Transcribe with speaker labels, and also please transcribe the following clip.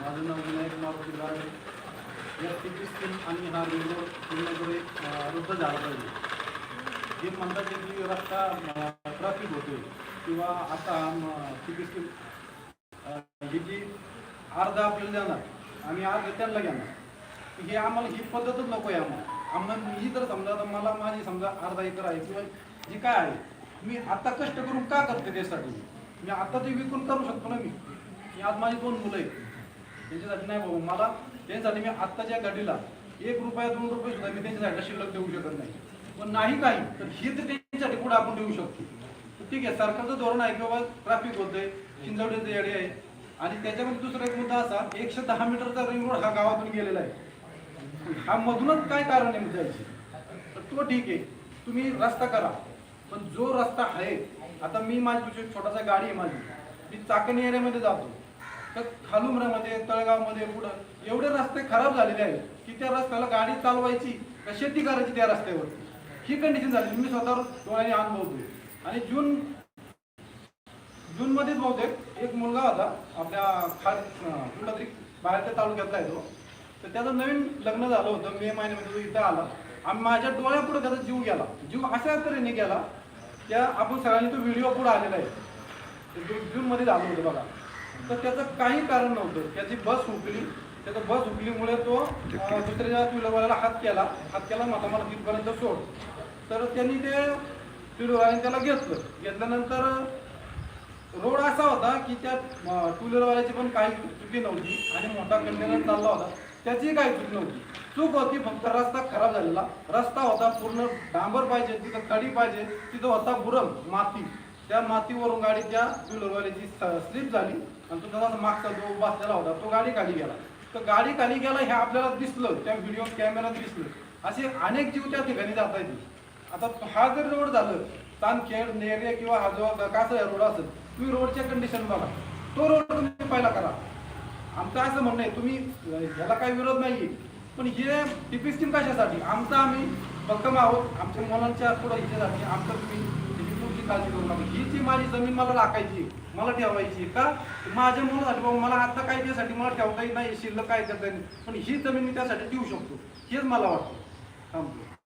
Speaker 1: माझं नाव विनायक मारुती गाडे या city scheme आणि हा रेल्वे पूर्णपणे रद्द झाला पाहिजे जे म्हणतात की रस्ता ट्रॅफिक होते किंवा आता सिटी स्कीम ही जी अर्धा आपल्याला देणार आणि अर्ध त्यांना घेणार हे आम्हाला ही पद्धतच नको आहे आम्हाला आम्हाला मी जर समजा आता मला माझी समजा अर्धा एकर आहे किंवा जी काय आहे मी आता कष्ट करून का करते त्यासाठी? मी आता ते विकून करू शकतो ना मी. मी आज माझी दोन मुलं आहेत. त्यांच्यासाठी नाही भाऊ मला त्यांच्यासाठी मी आत्ताच्या गाडीला एक रुपया दोन रुपये सुद्धा मी त्यांच्यासाठी शिल्लक देऊ शकत नाही. पण नाही काही तर हे तर त्यांच्यासाठी पुढे आपण देऊ शकतो? ठीक आहे सरकारचं धोरण आहे की बाबा ट्रॅफिक होतंय चिंचवडीचं येडे आहे. आणि त्याच्यामध्ये दुसरा एक मुद्दा असा एकशे दहा मीटरचा रिंग रोड हा गावातून गेलेला आहे. हा मधूनच काय कारण आहे जायची तर तो ठीक आहे तुम्ही रस्ता करा. पण जो रस्ता आहे आता मी माझी छोटासा गाडी आहे माझी. मी चाकणी एरियामध्ये जातो. तर खालुमरामध्ये तळगावमध्ये पुढं एवढे रस्ते खराब झालेले आहेत की त्या रस्त्याला गाडी चालवायची का शेती करायची त्या रस्त्यावर ही कंडिशन झाली मी स्वतःवर डोळ्याने अनुभवतोय. आणि जून जून मध्येच बहुतेक एक मुलगा होता आपल्या खाल अं, कुठला तरी बाहेरच्या तालुक्यातला येतो तर त्याचं नवीन लग्न झालं होतं. मे महिन्यामध्ये तो इथं आला. आणि माझ्या डोळ्यापुढे त्याचा जीव गेला. जीव अशा तऱ्हेने गेला त्या आपण सगळ्यांनी तो व्हिडिओ पुढे आलेला आहे. जूनमध्ये झालं होतं बघा. तर त्याचं काही कारण नव्हतं. त्याची बस हुकली. त्याचं बस हुकलीमुळे तो दुसऱ्या व्हीलरवाल्याला हात केला. हात केला मला मला तिथपर्यंत सोड. तर त्यांनी ते व्हीलरवाल्याने त्याला घेतलं. घेतल्यानंतर असा होता की त्या टू व्हीलरवाल्याची पण काही चुकी नव्हती आणि मोठा कंटेनर चालला होता त्याची काही चूक नव्हती. चूक होती फक्त रस्ता खराब झालेला. रस्ता होता पूर्ण डांबर पाहिजे तिथं कडी पाहिजे तिथं होता बुरम माती. त्या मातीवरून गाडी त्या टू व्हीलरवाल्याची स्लिप झाली आणि तो त्याचा मागचा जो बसलेला होता तो गाडी खाली गेला. तर गाडी खाली गेला हे आपल्याला दिसलं त्या व्हिडिओ कॅमेऱ्यात दिसलं. असे अनेक जीव त्या ठिकाणी जात येतील आता हा जर रोड झालं तानखेड नेरे किंवा हा जो कासा रोड असेल तुम्ही रोडच्या कंडिशन बघा. तो रोड तुम्ही पहिला करा. आमचं असं म्हणणं आहे तुम्ही ह्याला काही विरोध नाही पण हे टिपी स्कीम कशासाठी? आमचं आम्ही भक्कम आहोत. आमच्या मुलांच्या पुढे हिच्यासाठी आमचं तुम्ही त्याची पुढची काळजी करू नका. ही जी माझी जमीन मला राखायची मला ठेवायची का? माझ्या मुलासाठी बाबा मला आता काय त्यासाठी मला ठेवता येत नाही शिल्लक काय करता येईल पण ही जमीन मी त्यासाठी देऊ शकतो. हेच मला वाटतं. थांबतो